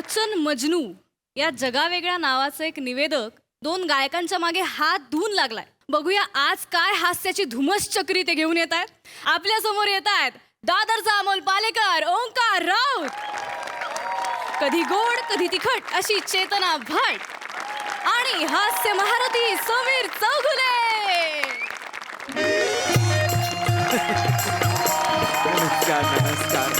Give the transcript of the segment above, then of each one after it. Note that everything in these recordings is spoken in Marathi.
लोचन मजनू या जगावेगळ्या नावाचं एक निवेदक दोन गायकांच्या मागे हात धुवून लागलाय. बघूया आज काय हास्याची धुमस चक्री ते घेऊन येत आहेत. आपल्यासमोर येत आहेत दादरचा अमोल पालेकर ओंकार राऊत. कधी गोड कधी तिखट अशी चेतना भट. आणि हास्य महारथी समीर चौघुले. नमस्कार नमस्कार.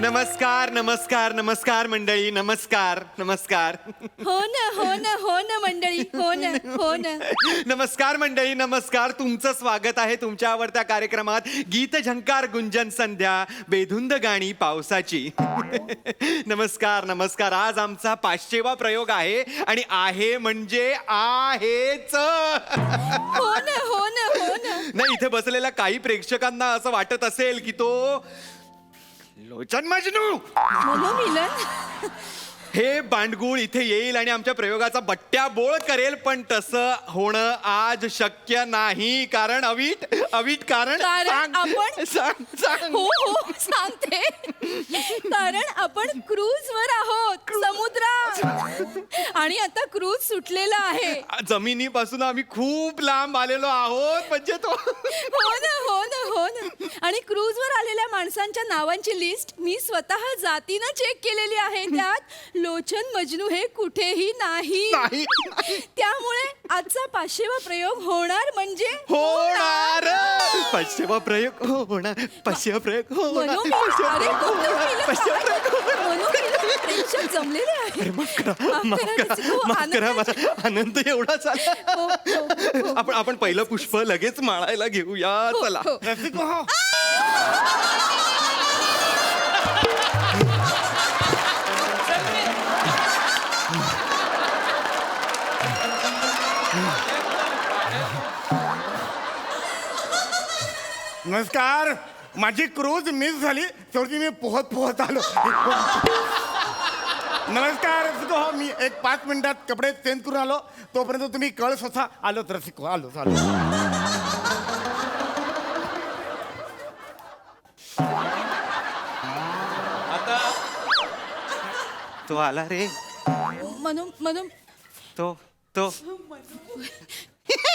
नमस्कार नमस्कार नमस्कार मंडळी नमस्कार नमस्कार. हो ना हो ना हो ना मंडळी हो ना हो ना. नमस्कार मंडळी नमस्कार. तुमचं स्वागत आहे तुमच्या आवडत्या कार्यक्रमात गीत झंकार गुंजन संध्या बेधुंद गाणी पावसाची. नमस्कार नमस्कार. आज आमचा पाचशेवा प्रयोग आहे आणि आहे म्हणजे आहेच. हो ना हो ना हो ना. नाही इथे बसलेल्या काही प्रेक्षकांना असं वाटत असेल की तो लोचन मजनू मनोमिलन हे बांडगुळ इथे येईल आणि आमच्या प्रयोगाचा बट्ट्या बोळ करेल पण तसं होणं आज शक्य नाही. कारण अवीट अवीट कारण कारण सांग, आपण- सांग सांग. हो हो सांगते. कारण आपण क्रूज वर आहोत समुद्रात. आणि आता क्रूज सुटलेला आहे. जमिनीपासून आम्ही खूप लांब आलेलो आहोत म्हणजे तो हो ना हो ना हो ना. आणि क्रूज वर आलेल्या माणसांच्या नावांची लिस्ट मी स्वतः जातीनं चेक केलेली आहे. त्यात लोचन मजनू हे कुठेही नाही. नाही त्यामुळे आजचा पाचशेवा प्रयोग होणार म्हणजे? होणार. पाचशेवा प्रयोग होणार. पाचशेवा प्रयोग होणार. मनोमिलन. अरे मनोमिलन? पाचशेवा प्रयोग होणार. मनोमिलन प्रेक्षक जमलेले आहेत. माफ करा. माफ माफ करा, करा रसिको, माफ करा आनंदाची- मला आनंद एवढा झाला. हो, हो, हो. आपण आपण पहिलं पुष्प लगेच माळायला घेऊया. चला. हो. रसिको, हो. नमस्कार. माझी क्रूज मिस झाली. शेवटी मी पोहत पोहत आलो. नमस्कार. हो मी एक पाच मिनिटात कपडे चेंज करून आलो. तोपर्यंत तुम्ही कळ स्वतः आलो रसिको. आलो आलो तो आला रे. मनो मनो. तो तो.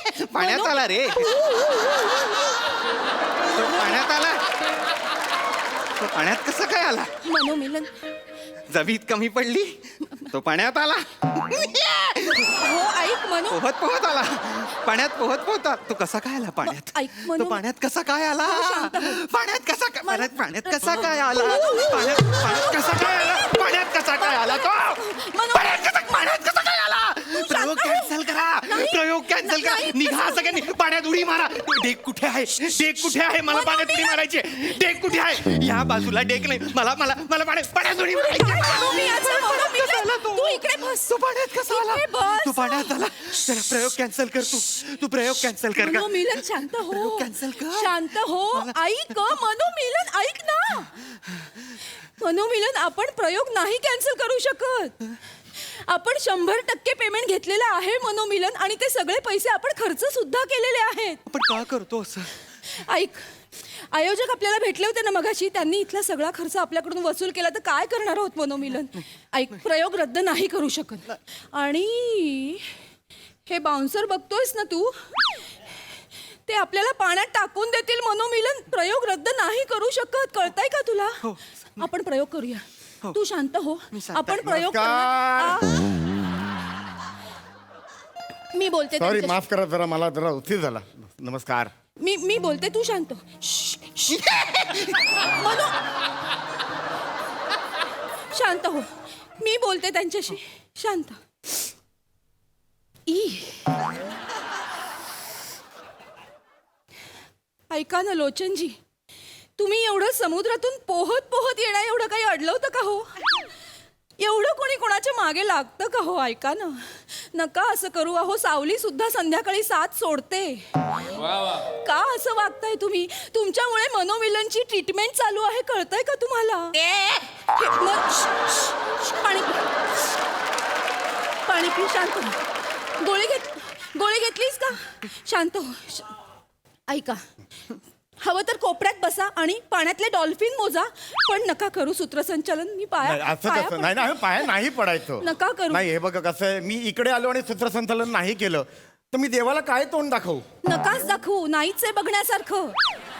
पाण्यात आला रे. तो पाण्यात आला. तो पाण्यात कसं काय आला? मनोमिलन. जमीत कमी पडली तो पाण्यात आला. हो ऐक मनो पोहत पोहत आला. पाण्यात पोहत पोहता तो कसा काय आला पाण्यात? ऐक, मनू- तो पाण्यात कसा काय आला? शांत हो. पाण्यात कसा काय पाण्यात पाण्यात कसा काय आला? पाण्यात पाण्यात कसा काय आला? पाण्यात कसा काय आला तो? मनू- पाण्यात कसा पाण्यात कसा काय आला प्रयोग शांत हो. कॅन्सल करा प्रयोग कॅन्सल करा. निघा सगळ्यांनी पाण्यात उडी मारा डेक कुठे आहे डेक कुठे आहे मला पाण्यात उडी मारायची डेक कुठे आहे या बाजूला डेक नाही मला मला मला पाण्यात पाण्यात उडी मारायची मनू. तू इकडे बस तो पाण्यात कसा आला इकडे बस. तू पाण्यात आला जरा प्रयोग कॅन्सल कर तू तू प्रयोग कॅन्सल कर का मनोमिलन शांत हो cancel कर. शांत हो ऐक मनोमिलन ऐक ना मनोमिलन आपण प्रयोग नाही कॅन्सल करू शकत आपण शंभर टक्के पेमेंट घेतलेलं आहे मनोमिलन आणि ते सगळे पैसे आपण खर्च सुद्धा केलेले आहेत. आपण का करतो असं? ऐक आयोजक आपल्याला भेटले होते ना मगाशी त्यांनी इथला सगळा खर्च आपल्याकडून वसूल केला तर काय करणार आहोत मनोमिलन? ऐक प्रयोग रद्द नाही करू शकत. आणि हे बाउन्सर बघतोयस ना तू? ते आपल्याला पाण्यात टाकून देतील मनोमिलन. प्रयोग रद्द नाही करू शकत. कळताय का तुला? हो. आपण प्रयोग करूया. तू शांत हो मी शांत आपण आहे. प्रयोग नमस्कार. करणार- आ. मी बोलते सॉरी. माफ करा जरा मला जरा उशीर झाला नमस्कार मी मी बोलते तू शांत हो. श्श, श्श. मनू शांत हो मी बोलते त्यांच्याशी शांत ई ऐका ना लोचनजी तुम्ही एवढं समुद्रातून पोहत पोहत येणं एवढं काही अडलं होतं का हो? एवढं कोणी कोणाच्या मागे लागतं का हो? ऐका ना. नका असं करू. अहो सावली सुद्धा संध्याकाळी साथ सोडते. का असं वागताय तुम्ही? तुमच्यामुळे मनोमिलनची ट्रीटमेंट चालू आहे. कळतंय का तुम्हाला? हे, म- श- श- श- पाणी पी. पाणी पी शांत हो. गोळी घेत गोळी घेतलीस का? शांत हो. श- ऐका. हवं तर कोपऱ्यात बसा आणि पाण्यातले डॉल्फिन मोजा पण नका करू सूत्रसंचालन. मी पाया नाही, असं पाया कसं? नाही नाही पाया नाही पडायचं. नका करू. नाही हे बघा कसं आहे. मी इकडे आलो आणि सूत्रसंचालन नाही केलं. तर मी देवाला काय तोंड दाखवू? नकाच दाखवू नाहीच आहे बघण्यासारखं.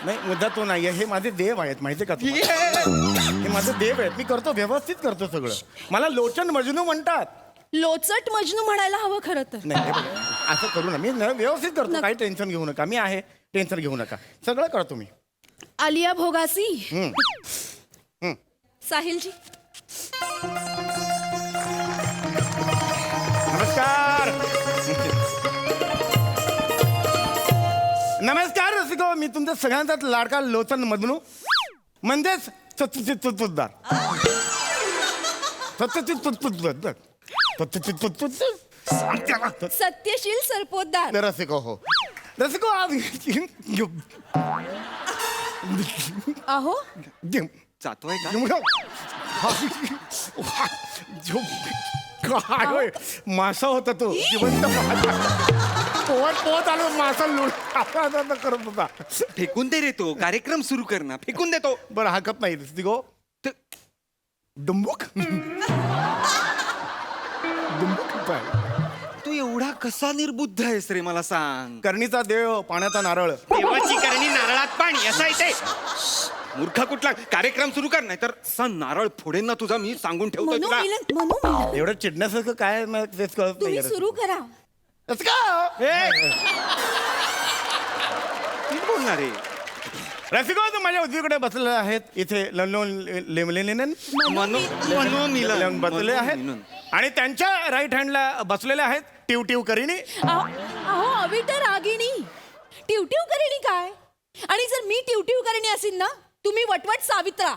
नाही मुद्दा तो नाहीये हे माझे देव आहेत माहिती का तुम्हाला? हे माझे देव आहेत. मी करतो व्यवस्थित करतो सगळं. मला लोचन मजनू म्हणतात. लोचट मजनू म्हणायला हवं खरं तर. नाही हे बघा, असं करू ना मी न- व्यवस्थित करतो काही टेन्शन घेऊ नका. मी आहे. टेन्शन घेऊ नका. सगळं करतो मी आलिया भोगासी. हम्म. हम्म. साहिलजी. नमस्कार. नमस्कार रसिको. मी तुमच्या सगळ्यांचाच लाडका लोचन मधनू. म्हणजेच चुतचुतचुतचुतदार चुतचुतचुतचुतदार. चुतचुतचुतचुत. सत्यशील सरपोतदार. रसिको हो. रसिको आज अहो जातोय का काय होय? मासा होता तो जिवंत मासा. पोहत पोहत आलो मासा लुड करत होता फेकून दे रे तो कार्यक्रम सुरू कर ना फेकून देतो बरं हाकत नाही रसिको डुंबुक डुंबुक तू एवढा कसा निर्बुद्ध आहेस रे मला सांग. करणीचा देव पाण्याचा नारळ. देवाची करणी नारळात पाणी असं ते. मूर्ख कुठला? कार्यक्रम सुरू कर नाही तर सण नारळ फोडेन ना तुझा मी सांगून ठेवतो तुला. एवढं चिडण्यासारखं काय तेच कळत तुम्ही नाही सुरू करा. नीट बोलणार रे. रसिको तू माझ्या उजवीकडे बसलेले आहेत इथे लंडन मनो बसलेले आहेत. आणि त्यांच्या राईट हँडला बसलेले आहेत. टिव टिव करीनी? अहो अहो, अविट रागिणी. टिवटिव करेनी काय? आणि जर मी टिवटिव करेनी असेल ना तुम्ही वटवट सावित्रा.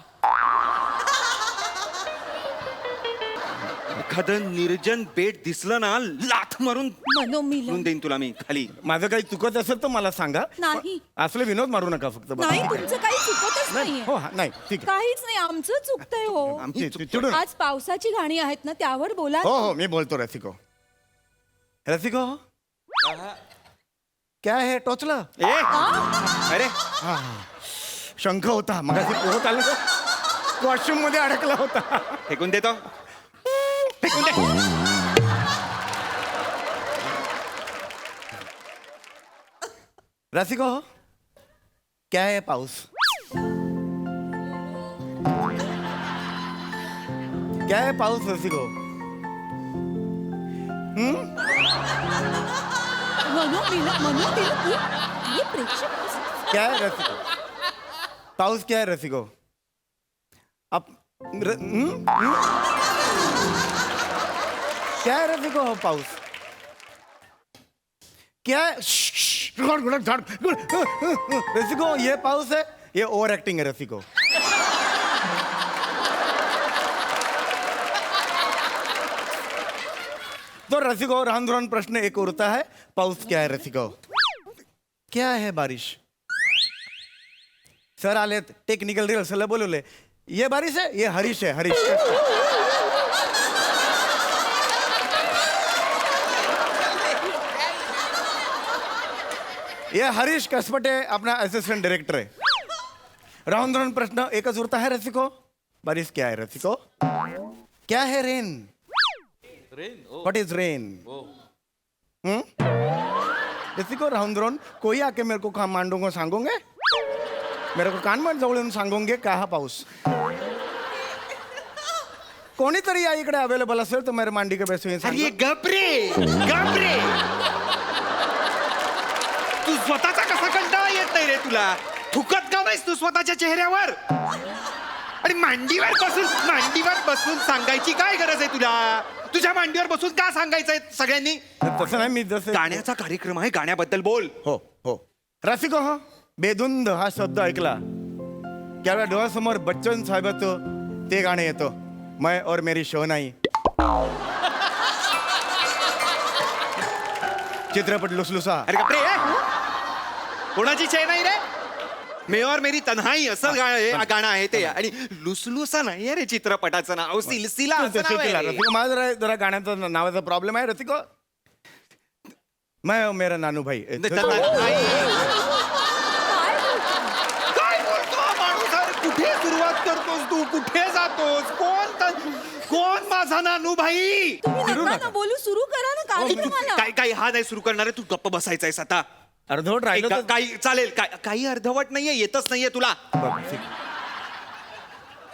एखादं निर्जन बेट दिसलं ना लाथ मारून मनोमिलन. म्हणून देईन तुला मी खाली. माझं काही चुकत असेल तर मला सांगा. नाही. असले विनोद मारू नका फक्त. नाही तुमचं काही चुकतच नाही नाहीये. हो हा, नाही ठीक आहे. काहीच नाही आमचं चुकतंय हो. आमची चिडू नका. आज पावसाची गाणी आहेत ना त्यावर बोला. हो हो मी बोलतो रसिको. रसिको क्या है टोचलं? ए। अरे। हा. शंख होता मग पोहत आलं वॉशरूममध्ये अडकला होता। फेकून देतो फेकून दे। रसिको क्या है पाऊस क्या है पाऊस रसिको मनोमिलन मनोमिलन हे- हे प्रेक्षक क्या है रसिको पाऊस क्या है रसिको अब र, हम्म? हम्म? क्या है रसिको पाउस क्या है. रसिको ये पाउस है ये ओवर एक्टिंग है रसिको तो रसिको रान दुरान प्रश्न एक उरता है पाऊस क्या है रसिको? क्या है बारिश? सर आलेत टेक्निकल रिहर्सलला बोलवले ये बारिश है? ये हरीश है, हरीश। ये हरीश कसपटे अपना असिस्टेंट डायरेक्टर है। राउंड राउंड प्रश्न एकच उरता है रसिको? बारिश क्या है रसिको? क्या है रेन? व्हाट इज रेन रसिको राउंड राउंड कोई आके मेरे को काम मांडूंगा सांगोगे? मेरे को कान मान जवळ येऊन सांगोगे का हा पाऊस कोणीतरी या इकडे अवेलेबल असेल तर मेरे मांडी के बेसू अरे गपरे गपरे तू स्वतःचा कसा कंटाळा येत नाही रे तुला? थुकत का नाहीस तू स्वतःच्या चेहऱ्यावर? आणि मांडीवर बसून मांडीवर बसून सांगायची काय गरज आहे तुला? तुझ्या मांडीवर बसून का सांगायचंय सगळ्यांनी? तसं नाही मी जसं गाण्याचा कार्यक्रम आहे गाण्याबद्दल बोल. हो हो. रसिको हा? बेधुंद हा शब्द ऐकला. त्यावेळेला डोळ्यासमोर बच्चन साहेबाचं ते गाणं येतं. मैं और मेरी शोनाई. चित्रपट लुसलुसा. अरे ए? कोणाची चेन नाही रे? मे और मेरी तन्हाई असं गा- गाणं आहे ते. आणि लुसलुसा नाही आहे रे चित्रपटाचं नाव. सिलसिला असं जरा जरा गाण्याचा नावाचा प्रॉब्लेम आहे रसिक हो. मैं और मेरा नानू भाई कुठे सुरुवात करतोस तू? कुठे जातोस? कोण कोण माझा नानू भाई बोलू सुरू करा ना कार्यक्रमाला काय काय हा नाही सुरू करणार आहे, तू गप्प बसायचा आहेस आता. अर्धवट राहिलं तर काही चालेल. काय- काही अर्धवट नाहीये येतच नाहीये तुला.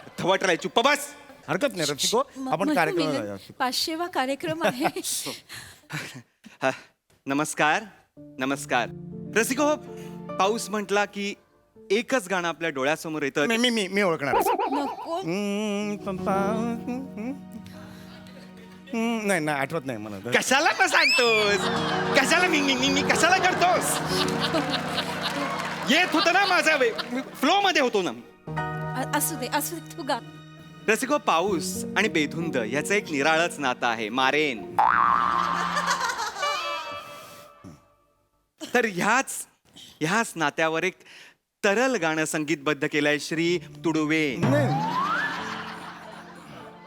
अर्धवट राहील चुप्प बस. हरकत नाही रसिको. म- आपण म- कार्यक्रमाला मिलन, जाऊया. पाचशेवा कार्यक्रम आहे. हा, नमस्कार. नमस्कार. रसिको पाऊस म्हटला की एकच गाणं आपल्या डोळ्यासमोर येतं. मी मी मी मी ओळखणार. आहे. नको. हम्म, पंपा, हम्म, हम्म. हम्म, नाही नाही आठवत नाही मला. कशाला पण सांगतोस कशाला मी मी- मी मी कशाला करतोस? येत होतं ना माझा फ्लो मध्ये होतो ना. अ- असू दे असू दे तू गा. रसिको पाऊस आणि बेधुंद याचं एक निराळच नातं आहे मारेन. तर ह्याच ह्याच नात्यावर एक तरल गाणं संगीतबद्ध केलंय श्री तुडुवे. नाही.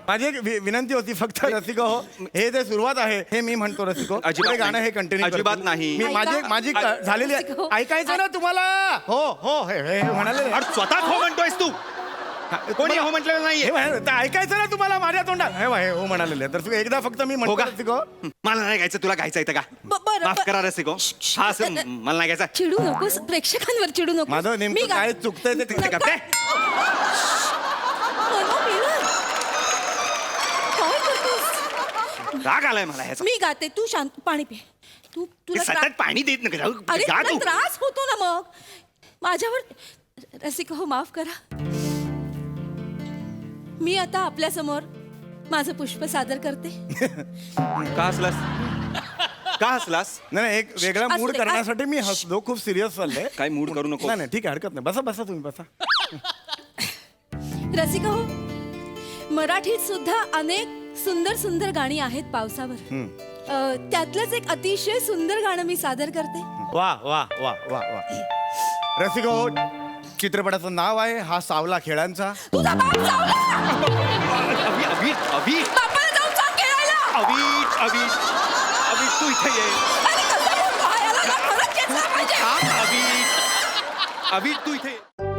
माझी एक वि- विनंती होती फक्त रसिको हो हे जे सुरुवात आहे हे मी म्हणतो रसिको अजिबात गाणं नाही. हे कंटिन्यू अजिबात नाही. मी माझी ऐका. माझी क- झालेली आहे. रसिको. ऐकायचं ना तुम्हाला? हो हो हे हे म्हणाले अरे स्वतःच हो म्हणतोयस तू. कोणी हो म्हटलेलं हे नाहीये म्हणाले, ते ऐकायचं ना तुम्हाला माझ्या तोंडात. हे बघ, हे हो म्हणालेले. तर तू एकदा फक्त मी हो म्हणतो का रसिको मला नाही गायचं तुला गायचं येतं का ब- बरं, माफ बरं. करा रसिको श्श, श्श. हा असं मला नाही गायचं चिडू नकोस प्रेक्षकांवर चिडू नको माझं नेमकं काय चुकतंय ते तिकडे करते काय राग आलाय मला ह्याचा. मी गाते तू शांत पाणी पे. तू ते तुला सतत त्रा- पाणी देत नका जाऊ अरे गा तुला तू. त्रास होतो ना मग. माझ्यावर रसिका हो माफ करा. मी आता आपल्यासमोर माझं पुष्प सादर करते. का हसलास? का हसलास? नाही नाही, एक वेगळा असू मूड दे, करण्यासाठी मी हसलो खूप सिरियस चाललंय. काय मूड करू नको? नाही नाही ठीक आहे हरकत नाही. बसा बसा तुम्ही बसा. रसिका हो मराठीत सुद्धा अनेक सुंदर सुंदर गाणी आहेत पावसावर. अ, त्यातलंच एक अतिशय सुंदर गाणं मी सादर करते. वा वा वा वा वा. रसिको हो, चित्रपटाचं नाव आहे हा सावला खेळांचा. तुझा बाप चावला अभि अभि अभि. बापाला जाऊन सांग खेळायला! अभि अभि अभि तू इथे ये. अरे कसं बोलतो हा? याला ना खरंच खेचलं पाहिजे. थांब, अभि. अभि तू इथे ये.